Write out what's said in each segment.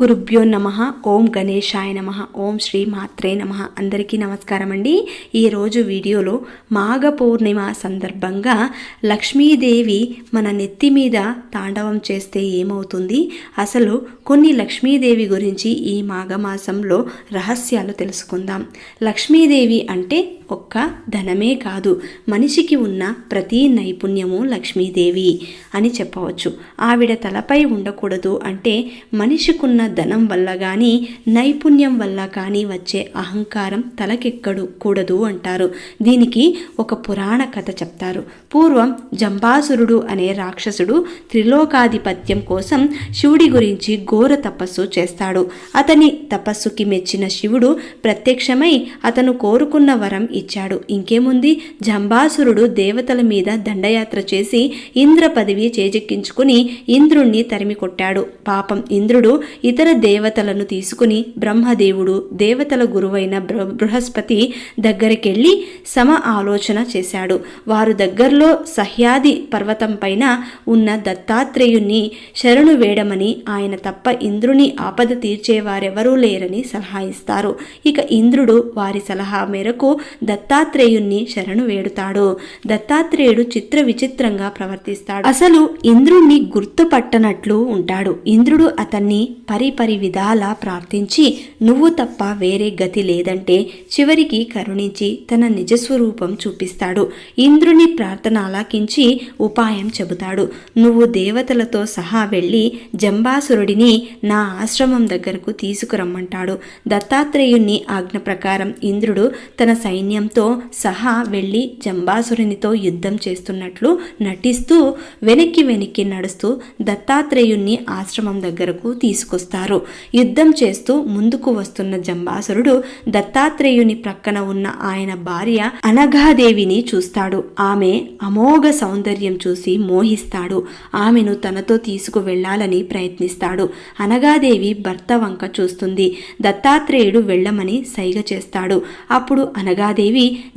గురుభ్యో నమ. ఓం గణేశాయ నమ. ఓం శ్రీ మాత్రే నమ. అందరికీ నమస్కారం అండి ఈరోజు వీడియోలో మాఘ పౌర్ణిమ సందర్భంగా లక్ష్మీదేవి మన నెత్తి మీద తాండవం చేస్తే ఏమవుతుంది? అసలు కొన్ని లక్ష్మీదేవి గురించి ఈ మాఘమాసంలో రహస్యాలు తెలుసుకుందాం. లక్ష్మీదేవి అంటే ఒక్క ధనమే కాదు మనిషికి ఉన్న ప్రతి నైపుణ్యము లక్ష్మీదేవి అని చెప్పవచ్చు. ఆవిడ తలపై ఉండకూడదు అంటే మనిషికున్న ధనం వల్ల కానీ నైపుణ్యం వల్ల కానీ వచ్చే అహంకారం తలకెక్కడు కూడదు అంటారు. దీనికి ఒక పురాణ కథ చెప్తారు. పూర్వం జంబాసురుడు అనే రాక్షసుడు త్రిలోకాధిపత్యం కోసం శివుడి గురించి ఘోర తపస్సు చేస్తాడు. అతని తపస్సుకి మెచ్చిన శివుడు ప్రత్యక్షమై అతను కోరుకున్న వరం ఇచ్చాడు. ఇంకేముంది? జంబాసురుడు దేవతల మీద దండయాత్ర చేసి ఇంద్ర పదవి చేజెక్కించుకుని ఇంద్రుణ్ణి తరిమి కొట్టాడు పాపం ఇంద్రుడు ఇతర దేవతలను తీసుకుని బ్రహ్మదేవుడు దేవతల గురువైన బృహస్పతి దగ్గరికెళ్ళి సమ ఆలోచన చేశాడు. వారు దగ్గరలో సహ్యాది పర్వతం పైన ఉన్న దత్తాత్రేయుణ్ణి శరణు వేడమని ఆయన తప్ప ఇంద్రుని ఆపద తీర్చేవారెవరూ లేరని సలహా ఇస్తారు. ఇక ఇంద్రుడు వారి సలహా మేరకు దత్తాత్రేయుణ్ణి శరణు వేడుతాడు. దత్తాత్రేయుడు చిత్ర విచిత్రంగా ప్రవర్తిస్తాడు. అసలు ఇంద్రుణ్ణి గుర్తుపట్టనట్లు ఉంటాడు. ఇంద్రుడు అతన్ని పరిపరి విధాలా ప్రార్థించి నువ్వు తప్ప వేరే గతి లేదంటే చివరికి కరుణించి తన నిజస్వరూపం చూపిస్తాడు. ఇంద్రుని ప్రార్థన ఆలాకించి ఉపాయం చెబుతాడు. నువ్వు దేవతలతో సహా వెళ్ళి జంబాసురుడిని నా ఆశ్రమం దగ్గరకు తీసుకురమ్మంటాడు. దత్తాత్రేయుణ్ణి ఆజ్ఞ ప్రకారం ఇంద్రుడు తన సైన్యం సైన్యంతో సహా వెళ్ళి జంబాసురునితో యుద్ధం చేస్తున్నట్లు నటిస్తూ వెనక్కి వెనక్కి నడుస్తూ దత్తాత్రేయుణ్ణి ఆశ్రమం దగ్గరకు తీసుకొస్తారు. యుద్ధం చేస్తూ ముందుకు వస్తున్న జంబాసురుడు దత్తాత్రేయుని ప్రక్కన ఉన్న ఆయన భార్య అనఘాదేవిని చూస్తాడు. ఆమె అమోఘ సౌందర్యం చూసి మోహిస్తాడు. ఆమెను తనతో తీసుకు వెళ్ళాలని ప్రయత్నిస్తాడు. అనగాదేవి భర్త వంక చూస్తుంది. దత్తాత్రేయుడు వెళ్ళమని సైగ చేస్తాడు. అప్పుడు అనగాదేవి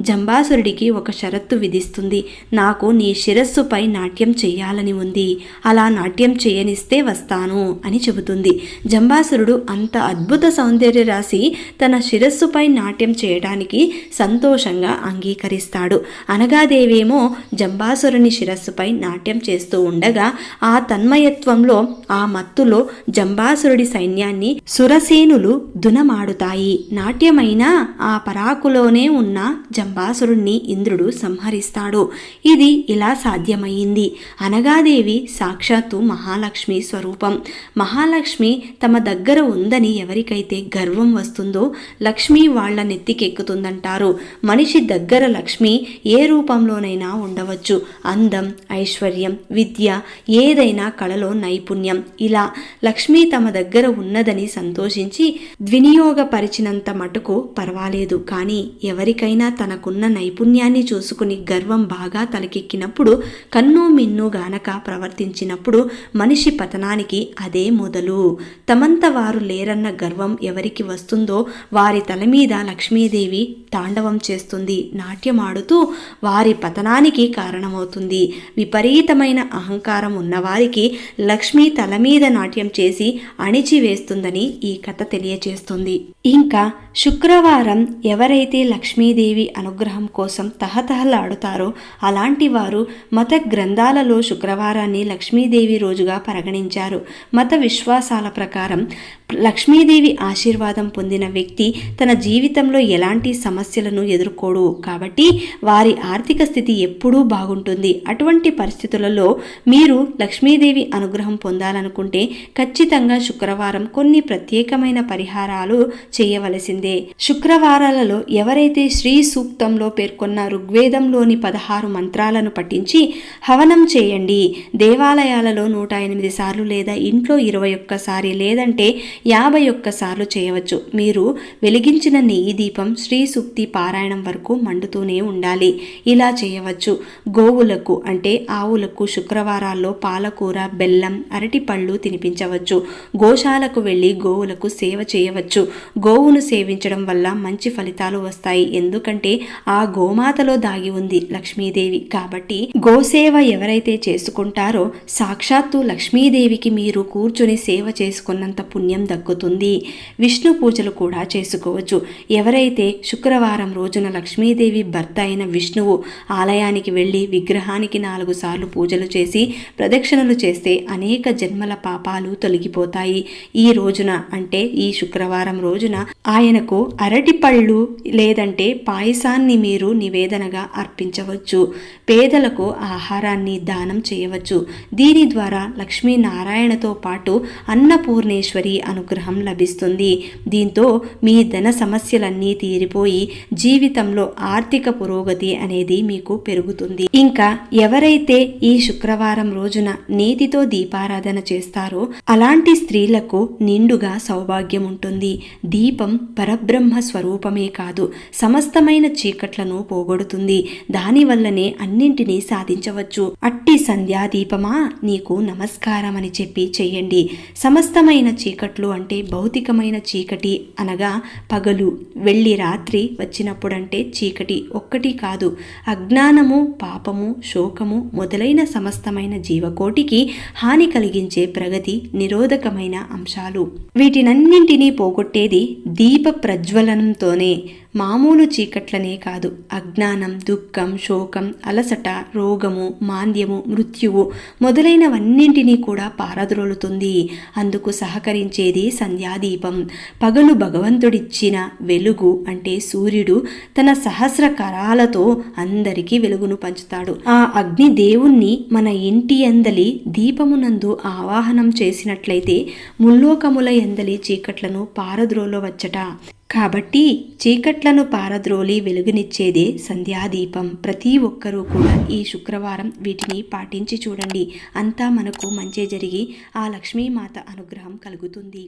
జంబాసురుడికి ఒక షరత్తు విధిస్తుంది. నాకు నీ శిరస్సుపై నాట్యం చేయాలని ఉంది. అలా నాట్యం చేయనిస్తే వస్తాను అని చెబుతుంది. జంబాసురుడు అంత అద్భుత సౌందర్య రాశి తన శిరస్సుపై నాట్యం చేయడానికి సంతోషంగా అంగీకరిస్తాడు. అనగాదేవేమో జంబాసురుని శిరస్సుపై నాట్యం చేస్తూ ఉండగా ఆ తన్మయత్వంలో ఆ మత్తులో జంబాసురుడి సైన్యాన్ని సురసేనులు దునమాడుతాయి. నాట్యమైన ఆ పరాకులోనే ఉన్న జంబాసురుణ్ణి ఇంద్రుడు సంహరిస్తాడు. ఇది ఇలా సాధ్యమయ్యింది అనగాదేవి సాక్షాత్తు మహాలక్ష్మి స్వరూపం. మహాలక్ష్మి తమ దగ్గర ఉందని ఎవరికైతే గర్వం వస్తుందో లక్ష్మి వాళ్ళ నెత్తికెక్కుతుందంటారు. మనిషి దగ్గర లక్ష్మి ఏ రూపంలోనైనా ఉండవచ్చు. అందం ఐశ్వర్యం విద్య ఏదైనా కళలో నైపుణ్యం. ఇలా లక్ష్మి తమ దగ్గర ఉన్నదని సంతోషించి ద్వినియోగపరిచినంత మటుకు పర్వాలేదు. కానీ ఎవరికైనా తనకున్న నైపుణ్యాన్ని చూసుకుని గర్వం బాగా తలకెక్కినప్పుడు కన్ను మిన్ను గానక ప్రవర్తించినప్పుడు మనిషి పతనానికి అదే మొదలు. తమంత వారు లేరన్న గర్వం ఎవరికి వస్తుందో వారి తల మీద లక్ష్మీదేవి తాండవం చేస్తుంది నాట్యమాడుతూ వారి పతనానికి కారణమవుతుంది. విపరీతమైన అహంకారం ఉన్నవారికి లక్ష్మి తల మీద నాట్యం చేసి అణిచివేస్తుందని ఈ కథ తెలియచేస్తుంది. ఇంకా శుక్రవారం ఎవరైతే లక్ష్మీ లక్ష్మీదేవి అనుగ్రహం కోసం తహతహలాడుతారో అలాంటి వారు మత గ్రంథాలలో శుక్రవారాన్ని లక్ష్మీదేవి రోజుగా పరిగణించారు. మత విశ్వాసాల ప్రకారం లక్ష్మీదేవి ఆశీర్వాదం పొందిన వ్యక్తి తన జీవితంలో ఎలాంటి సమస్యలను ఎదుర్కోడు. కాబట్టి వారి ఆర్థిక స్థితి ఎప్పుడూ బాగుంటుంది. అటువంటి పరిస్థితులలో మీరు లక్ష్మీదేవి అనుగ్రహం పొందాలనుకుంటే ఖచ్చితంగా శుక్రవారం కొన్ని ప్రత్యేకమైన పరిహారాలు చేయవలసిందే. శుక్రవారాలలో ఎవరైతే శ్రీ సూక్తంలో పేర్కొన్న ఋగ్వేదంలోని పదహారు మంత్రాలను పఠించి హవనం చేయండి. దేవాలయాలలో నూట ఎనిమిది సార్లు లేదా ఇంట్లో ఇరవై ఒక్కసారి లేదంటే యాభై ఒక్కసార్లు చేయవచ్చు. మీరు వెలిగించిన నెయ్యి దీపం శ్రీ సూక్తి పారాయణం వరకు మండుతూనే ఉండాలి. ఇలా చేయవచ్చు. గోవులకు అంటే ఆవులకు శుక్రవారాల్లో పాలకూర బెల్లం అరటిపళ్ళు తినిపించవచ్చు. గోశాలకు వెళ్ళి గోవులకు సేవ చేయవచ్చు. గోవును సేవించడం వల్ల మంచి ఫలితాలు వస్తాయి. ఎందుకంటే ఆ గోమాతలో దాగి ఉంది లక్ష్మీదేవి. కాబట్టి గోసేవ ఎవరైతే చేసుకుంటారో సాక్షాత్తు లక్ష్మీదేవికి మీరు కూర్చుని సేవ చేసుకున్నంత పుణ్యం దక్కుతుంది. విష్ణు పూజలు కూడా చేసుకోవచ్చు. ఎవరైతే శుక్రవారం రోజున లక్ష్మీదేవి భర్త అయిన విష్ణువు ఆలయానికి వెళ్ళి విగ్రహానికి నాలుగు సార్లు పూజలు చేసి ప్రదక్షిణలు చేస్తే అనేక జన్మల పాపాలు తొలగిపోతాయి. ఈ రోజున అంటే ఈ శుక్రవారం రోజున ఆయనకు అరటి పళ్ళు లేదంటే పాయసాన్ని మీరు నివేదనగా అర్పించవచ్చు. పేదలకు ఆహారాన్ని దానం చేయవచ్చు. దీని ద్వారా లక్ష్మీనారాయణతో పాటు అన్నపూర్ణేశ్వరి అనుగ్రహం లభిస్తుంది. దీంతో మీ ధన సమస్యలన్నీ తీరిపోయి జీవితంలో ఆర్థిక పురోగతి అనేది మీకు పెరుగుతుంది. ఇంకా ఎవరైతే ఈ శుక్రవారం రోజున నీతితో దీపారాధన చేస్తారో అలాంటి స్త్రీలకు నిండుగా సౌభాగ్యం ఉంటుంది. దీపం పరబ్రహ్మ స్వరూపమే కాదు సమస్తమైన చీకట్లను పోగొడుతుంది. దానివల్లనే అన్నింటినీ సాధించవచ్చు. అట్టి సంధ్యా దీపమా? నీకు నమస్కారం అని చెప్పి చెయ్యండి. సమస్తమైన చీకట్లు అంటే భౌతికమైన చీకటి అనగా పగలు వెళ్ళి రాత్రి వచ్చినప్పుడంటే చీకటి ఒక్కటి కాదు. అజ్ఞానము పాపము శోకము మొదలైన సమస్తమైన జీవకోటికి హాని కలిగించే ప్రగతి నిరోధకమైన అంశాలు. వీటినన్నింటినీ పోగొట్టేది దీప ప్రజ్వలనంతోనే. మామూలు చీకట్లనే కాదు. అజ్ఞానం దుఃఖం శోకం అలసట రోగము మాంద్యము మృత్యువు మొదలైనవన్నింటినీ కూడా పారద్రోలుతుంది. అందుకు సహకరించేది సంధ్యాదీపం. పగలు భగవంతుడిచ్చిన వెలుగు అంటే సూర్యుడు తన సహస్ర కరాలతో అందరికీ వెలుగును పంచుతాడు. ఆ అగ్ని దేవుణ్ణి మన ఇంటి ఎందలి దీపమునందు ఆవాహనం చేసినట్లయితే ముల్లోకముల ఎందలి చీకట్లను పారద్రోలవచ్చట. కాబట్టి చీకట్లను పారద్రోలి వెలుగునిచ్చేదే సంధ్యాదీపం. ప్రతి ఒక్కరూ కూడా ఈ శుక్రవారం వీటిని పాటించి చూడండి. అంతా మనకు మంచి జరిగి ఆ లక్ష్మీమాత అనుగ్రహం కలుగుతుంది.